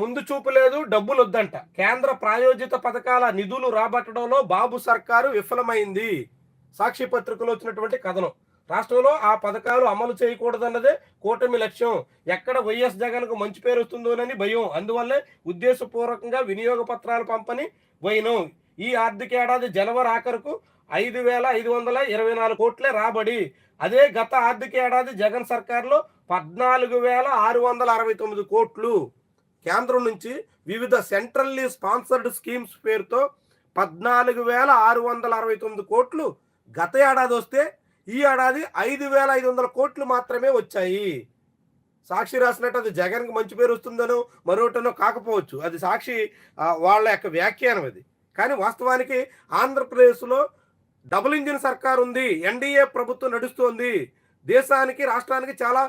ముందు చూపు లేదు డబ్బులు వద్దంట. కేంద్ర ప్రాయోజిత పథకాల నిధులు రాబట్టడంలో బాబు సర్కారు విఫలమైంది. సాక్షి పత్రికలో వచ్చినటువంటి కథనం. రాష్ట్రంలో ఆ పథకాలు అమలు చేయకూడదన్నదే కూటమి లక్ష్యం. ఎక్కడ వైఎస్ జగన్కు మంచి పేరు వస్తుందోనని భయం. అందువల్లే ఉద్దేశపూర్వకంగా వినియోగ పత్రాలు పంపని వైనం. ఈ ఆర్థిక ఏడాది జనవరి ఆఖరుకు ఐదు వేల ఐదు వందల ఇరవై నాలుగు కోట్లే రాబడి. అదే గత ఆర్థిక ఏడాది జగన్ సర్కార్లో పద్నాలుగు వేల ఆరు వందల అరవై తొమ్మిది కోట్లు. కేంద్రం నుంచి వివిధ సెంట్రల్లీ స్పాన్సర్డ్ స్కీమ్స్ పేరుతో పద్నాలుగు వేల ఆరు వందల అరవై తొమ్మిది కోట్లు గత ఏడాది వస్తే ఈ ఏడాది ఐదు వేల ఐదు వందల కోట్లు మాత్రమే వచ్చాయి. సాక్షి రాసినట్టు అది జగన్కి మంచి పేరు వస్తుందనో మరొకటనో కాకపోవచ్చు. అది సాక్షి వాళ్ళ యొక్క వ్యాఖ్యానం అది. కానీ వాస్తవానికి ఆంధ్రప్రదేశ్లో డబుల్ ఇంజిన్ సర్కార్ ఉంది ఎన్డీఏ ప్రభుత్వం నడుస్తోంది. దేశానికి రాష్ట్రానికి చాలా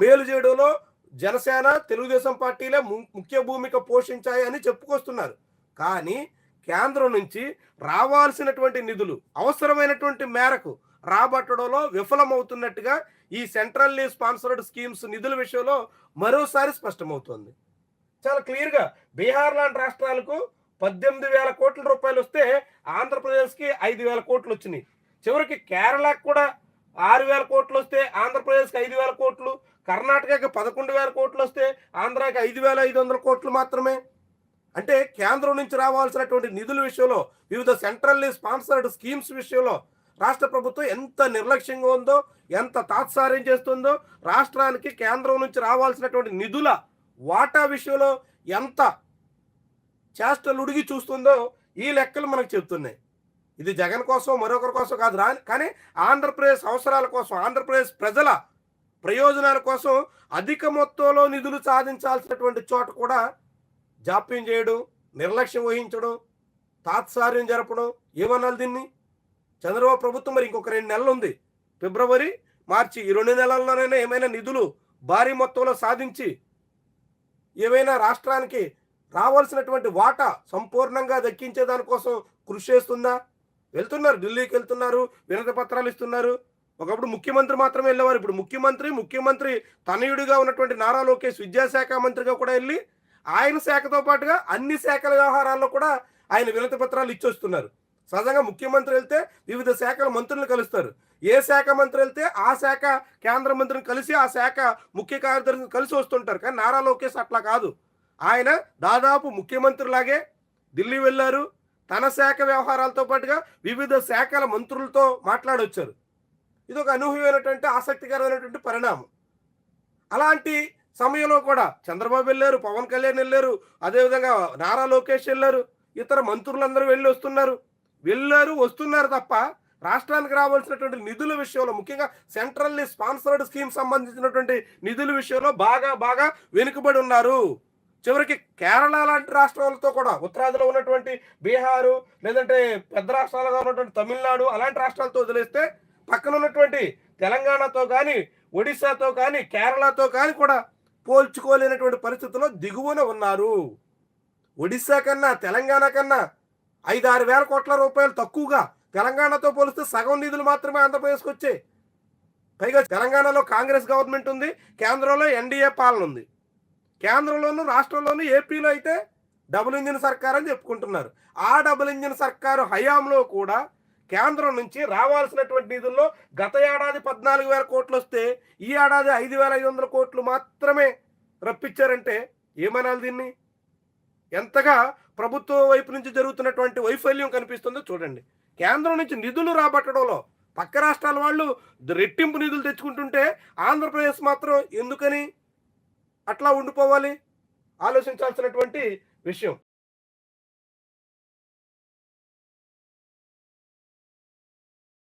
మేలు చేయడంలో జనసేన తెలుగుదేశం పార్టీలే ము- ముఖ్య భూమిక పోషించాయి అని చెప్పుకొస్తున్నారు. కానీ కేంద్రం నుంచి రావాల్సినటువంటి నిధులు అవసరమైనటువంటి మేరకు రాబట్టడంలో విఫలమవుతున్నట్టుగా ఈ సెంట్రల్లీ స్పాన్సర్డ్ స్కీమ్స్ నిధుల విషయంలో మరోసారి స్పష్టమవుతోంది. చాలా క్లియర్గా బీహార్ లాంటి రాష్ట్రాలకు పద్దెనిమిది వేల కోట్ల రూపాయలు వస్తే ఆంధ్రప్రదేశ్కి ఐదు వేల కోట్లు వచ్చినాయి. చివరికి కేరళకు కూడా ఆరు వేల కోట్లు వస్తే ఆంధ్రప్రదేశ్కి ఐదు వేల కోట్లు కర్ణాటకకి పదకొండు వేల కోట్లు వస్తే ఆంధ్రాకి ఐదు వేల ఐదు వందల కోట్లు మాత్రమే. అంటే కేంద్రం నుంచి రావాల్సినటువంటి నిధుల విషయంలో వివిధ సెంట్రల్లీ స్పాన్సర్డ్ స్కీమ్స్ విషయంలో రాష్ట్ర ప్రభుత్వం ఎంత నిర్లక్ష్యంగా ఉందో ఎంత తాత్సార్యం చేస్తుందో రాష్ట్రానికి కేంద్రం నుంచి రావాల్సినటువంటి నిధుల వాటా విషయంలో ఎంత చేష్టలు ఉడిగి చూస్తుందో ఈ లెక్కలు మనకు చెప్తున్నాయి ఇది జగన్ కోసం మరొకరి కోసం కాదు. రా కానీ ఆంధ్రప్రదేశ్ అవసరాల కోసం ఆంధ్రప్రదేశ్ ప్రజల ప్రయోజనాల కోసం అధిక మొత్తంలో నిధులు సాధించాల్సినటువంటి చోట కూడా జాప్యం చేయడం నిర్లక్ష్యం వహించడం తాత్సార్యం జరపడం ఏమనాలి దీన్ని? చంద్రబాబు ప్రభుత్వం మరి ఇంకొక రెండు నెలలు ఉంది. ఫిబ్రవరి మార్చి ఈ రెండు నెలల్లోనైనా ఏమైనా నిధులు భారీ మొత్తంలో సాధించి ఏమైనా రాష్ట్రానికి రావాల్సినటువంటి వాటా సంపూర్ణంగా దక్కించే దానికోసం కృషి చేస్తుందా? వెళ్తున్నారు ఢిల్లీకి వెళ్తున్నారు వినతి పత్రాలు ఇస్తున్నారు. ఒకప్పుడు ముఖ్యమంత్రి మాత్రమే వెళ్ళేవారు. ఇప్పుడు ముఖ్యమంత్రి ముఖ్యమంత్రి తనయుడిగా ఉన్నటువంటి నారా లోకేష్ విద్యాశాఖ మంత్రిగా కూడా వెళ్ళి ఆయన శాఖతో పాటుగా అన్ని శాఖల వ్యవహారాల్లో కూడా ఆయన వినతి పత్రాలు ఇచ్చొస్తున్నారు సహజంగా ముఖ్యమంత్రి వెళ్తే వివిధ శాఖల మంత్రులను కలుస్తారు. ఏ శాఖ మంత్రి వెళ్తే ఆ శాఖ కేంద్ర మంత్రిని కలిసి ఆ శాఖ ముఖ్య కార్యదర్శిని కలిసి వస్తుంటారు. కానీ నారా లోకేష్ అట్లా కాదు. ఆయన దాదాపు ముఖ్యమంత్రిలాగే ఢిల్లీ వెళ్ళారు. తన శాఖ వ్యవహారాలతో పాటుగా వివిధ శాఖల మంత్రులతో మాట్లాడొచ్చారు. ఇది ఒక అనూహ్యమైనటువంటి ఆసక్తికరమైనటువంటి పరిణామం. అలాంటి సమయంలో కూడా చంద్రబాబు వెళ్ళారు పవన్ కళ్యాణ్ వెళ్ళారు అదేవిధంగా నారా లోకేష్ వెళ్ళారు ఇతర మంత్రులందరూ వెళ్ళి వస్తున్నారు. వెళ్ళారు వస్తున్నారు తప్ప రాష్ట్రానికి రావాల్సినటువంటి నిధుల విషయంలో ముఖ్యంగా సెంట్రల్లీ స్పాన్సర్డ్ స్కీమ్ సంబంధించినటువంటి నిధుల విషయంలో బాగా బాగా వెనుకబడి ఉన్నారు. చివరికి కేరళ లాంటి రాష్ట్రాలతో కూడా ఉత్తరాదిలో ఉన్నటువంటి బీహారు లేదంటే పెద్ద రాష్ట్రాలుగా ఉన్నటువంటి తమిళనాడు అలాంటి రాష్ట్రాలతో వదిలేస్తే పక్కన ఉన్నటువంటి తెలంగాణతో కానీ ఒడిశాతో కానీ కేరళతో కానీ కూడా పోల్చుకోలేనటువంటి పరిస్థితుల్లో దిగువన ఉన్నారు. ఒడిశా కన్నా తెలంగాణ కన్నా ఐదు ఆరు వేల కోట్ల రూపాయలు తక్కువగా తెలంగాణతో పోలిస్తే సగం నిధులు మాత్రమే ఆంధ్రప్రదేశ్కి వచ్చాయి. పైగా తెలంగాణలో కాంగ్రెస్ గవర్నమెంట్ ఉంది కేంద్రంలో ఎన్డీఏ పాలన ఉంది. కేంద్రంలోను రాష్ట్రంలోను ఏపీలో అయితే డబుల్ ఇంజిన్ సర్కార్ అని చెప్పుకుంటున్నారు. ఆ డబుల్ ఇంజిన్ సర్కారు హయాంలో కూడా కేంద్రం నుంచి రావాల్సినటువంటి నిధుల్లో గత ఏడాది పద్నాలుగు వేల కోట్లు వస్తే ఈ ఏడాది ఐదు వేల ఐదు వందల కోట్లు మాత్రమే రప్పించారంటే ఏమనాలి దీన్ని? ఎంతగా ప్రభుత్వం వైపు నుంచి జరుగుతున్నటువంటి వైఫల్యం కనిపిస్తుందో చూడండి. కేంద్రం నుంచి నిధులు రాబట్టడంలో పక్క రాష్ట్రాల వాళ్ళు రెట్టింపు నిధులు తెచ్చుకుంటుంటే ఆంధ్రప్రదేశ్ మాత్రం ఎందుకని అట్లా ఉండిపోవాలి? ఆలోచించాల్సినటువంటి విషయం.